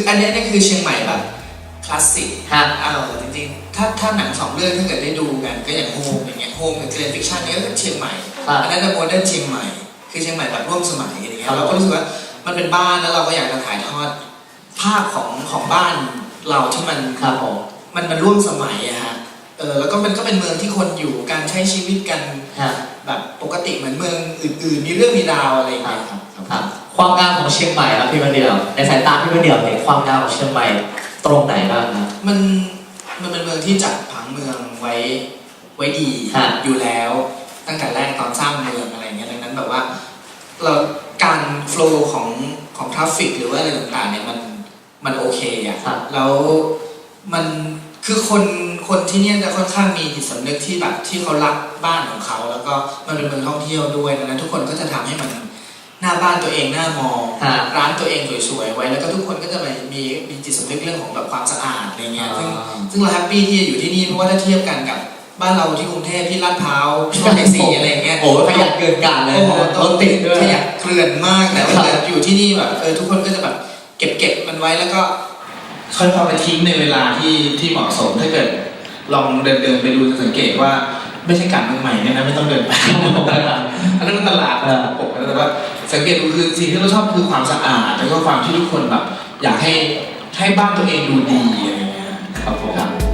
ครับเออคืออันเนี้ยเนี่ยคือเชียงใหม่แบบคลาสสิกฮะเออจริงๆ ถ้าถ้าหนังสองเรื่องถ้าเกิดได้ดูกันก็อย่างโฮมอย่างเงี้ยโฮมกับเกรนฟิคชันนี่ก็คือเชียงใหม่ ครับ อันนั้นจะโมเดิร์นเชียงใหม่ คือเชียงใหม่แบบร่วมสมัยอะไรเงี้ครัยบ เราก็รู้สึกว่ามันเป็นบ้านแล้วเราก็อยากจะถ่ายทอดภาพของของบ้านเราที่มัน ครับผม มันมันร่วมสมัยอะฮะ เออแล้วก็มันก็เป็นเมืองที่คนอยู่การใช้ชีวิตกันฮะ แบบปกติเหมือนเมืองอื่นๆ มีเรื่องมีราวอะไรอย่างเงี้ยครับ ครับความงามของเชียงใหม่ครับพี่วันเดียว ในสายตาพี่วันเดียวเนี่ยความงามของเชียงใหม่ตรงไหนบ้างครับ มันมันเป็นเมืองที่จัดผังเมืองไว้ไว้ดีฮะ อยู่แล้ว ตั้งแต่แรกตอนสร้างเมืองอะไรเงี้ยดังนั้นแบบว่าเราการโฟล์ของของทราฟฟิกหรือว่าอะไรต่างๆเนี่ยมันมันโอเคอะครับ แล้วมันคือคนคนที่เนี่ยจะค่อนข้างมีจิตสำนึกที่แบบที่เขารักบ้านของเขา แล้วก็มันเป็นเมืองท่องเที่ยวด้วยดังนั้นทุกคนก็จะทำให้มัน หน้าบ้านตัวเองหน้ามองฮะร้านตัวเองสวยๆไว้ แล้วก็ทุกคนก็จะมีมีมีจิตสำนึกเรื่องของแบบความสะอาดอะไรเงี้ยซึ่งซึ่งเราแฮปปี้ที่จะอยู่ที่นี่เพราะว่าถ้าเทียบกันกับบ้านเราที่กรุงเทพที่ลาดพร้าวโชคชัยศรีอะไรเงี้ยโอ้ขยันเกินการเลยโอ้โหรถติดด้วย ขยันเกลื่อนมากแต่ว่าครับ แต่อยู่ที่นี่แบบเออทุกคนก็จะแบบเก็บเก็บมันไว้แล้วก็ ค่อยพอาไปทิ้งในเวลาที่ที่เหมาะสมถ้าเกิด ลองเดินเดินไปดูจะสังเกตว่าไม่ใช่การเมืองใหม่เนี่ยนะไม่ต้องเดินไป อันนั้นมันตลาดเออปกนะแต่ว่า สังเกตดูคือสิ่งที่เราชอบคือความสะอาดแล้วก็ความที่ทุกคนแบบอยากให้ให้บ้านตัวเองดูดีอะไรเงี้ยครับผม